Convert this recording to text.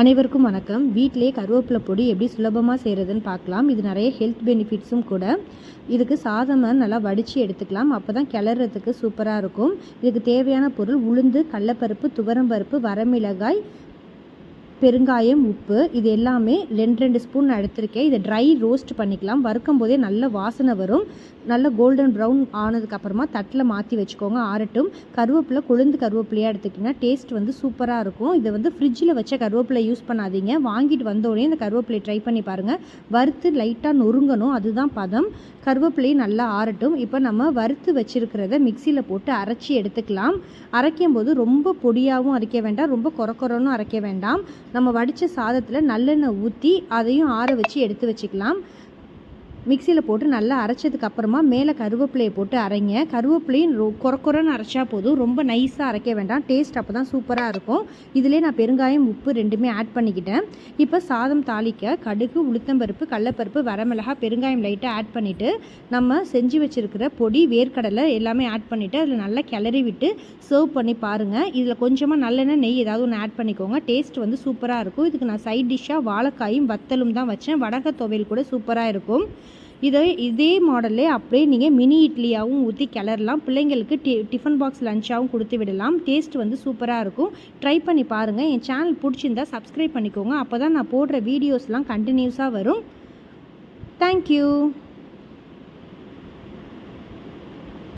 அனைவருக்கும் வணக்கம். வீட்டிலே கருவேப்பிலை பொடி எப்படி சுலபமாக செய்கிறதுன்னு பார்க்கலாம். இது நிறைய ஹெல்த் பெனிஃபிட்ஸும் கூட. இதுக்கு சாதமாக நல்லா வடித்து எடுத்துக்கலாம். அப்போ தான் கிளறதுக்கு சூப்பராக இருக்கும். இதுக்கு தேவையான பொருள் உளுந்து கடலப்பருப்பு துவரம்பருப்பு வரமிளகாய் பெருங்காயம் உப்பு இது எல்லாமே ரெண்டு ரெண்டு ஸ்பூன் நான் எடுத்திருக்கேன். இதை ட்ரை ரோஸ்ட் பண்ணிக்கலாம். வறுக்கும் போதே நல்ல வாசனை வரும். நல்ல கோல்டன் ப்ரௌன் ஆனதுக்கப்புறமா தட்டில் மாற்றி வச்சுக்கோங்க ஆறட்டும். கருவேப்பிலை கொழுந்து கருவேப்பிலையாக எடுத்துக்கிட்டிங்கன்னா டேஸ்ட் வந்து சூப்பராக இருக்கும். இதை வந்து ஃப்ரிட்ஜில் வச்ச கருவேப்பிலை யூஸ் பண்ணாதீங்க. வாங்கிட்டு வந்தோடனே இந்த கருவேப்பிலை ட்ரை பண்ணி பாருங்கள் வறுத்து லைட்டாக நொறுங்கணும். அதுதான் பதம். கருவேப்பிலையும் நல்லா ஆறட்டும். இப்போ நம்ம வறுத்து வச்சுருக்கிறத மிக்சியில் போட்டு அரைச்சி எடுத்துக்கலாம். அரைக்கும் போது ரொம்ப பொடியாகவும் அரைக்க வேண்டாம். ரொம்ப கொரக்கொரன்னு அரைக்க வேண்டாம். நம்ம வடித்த சாதத்தில் நல்லெண்ணெய் ஊற்றி அதையும் ஆற வச்சு எடுத்து வச்சுக்கலாம். மிக்சியில் போட்டு நல்லா அரைச்சதுக்கு அப்புறமா மேலே கருவேப்பிலையை போட்டு அரைங்க. கருவேப்பிலையும் ரொ குறக்குறன்னு அரைச்சா போதும். ரொம்ப நைஸாக அரைக்க வேண்டாம். டேஸ்ட் அப்போ தான் சூப்பராக இருக்கும். இதிலே நான் பெருங்காயம் உப்பு ரெண்டுமே ஆட் பண்ணிக்கிட்டேன். இப்போ சாதம் தாளிக்க கடுகு உளுத்தம்பருப்பு கடலப்பருப்பு வரமிளகா பெருங்காயம் லைட்டாக ஆட் பண்ணிவிட்டு நம்ம செஞ்சு வச்சுருக்கிற பொடி வேர்க்கடலை எல்லாமே ஆட் பண்ணிவிட்டு அதில் நல்லா கிளறி விட்டு சர்வ் பண்ணி பாருங்கள் இதில் கொஞ்சமாக நல்லெண்ணெய் நெய் ஏதாவது ஒன்று ஆட் பண்ணிக்கோங்க. டேஸ்ட் வந்து சூப்பராக இருக்கும். இதுக்கு நான் சைட் டிஷ்ஷாக வாழைக்காயும் வத்தலும் தான் வச்சேன். வடக துவையல் கூட சூப்பராக இருக்கும். இதை இதே மாடல்லே அப்படியே நீங்கள் மினி இட்லியாகவும் ஊற்றி கிளறலாம். பிள்ளைங்களுக்கு டி டிஃபன் பாக்ஸ் லஞ்சாகவும் கொடுத்து விடலாம். டேஸ்ட் வந்து சூப்பராக இருக்கும். ட்ரை பண்ணி பாருங்கள் என் சேனல் பிடிச்சிருந்தா சப்ஸ்கிரைப் பண்ணிக்கோங்க. அப்போ தான் நான் போடுற வீடியோஸ்லாம் கண்டினியூஸாக வரும். தேங்க்யூ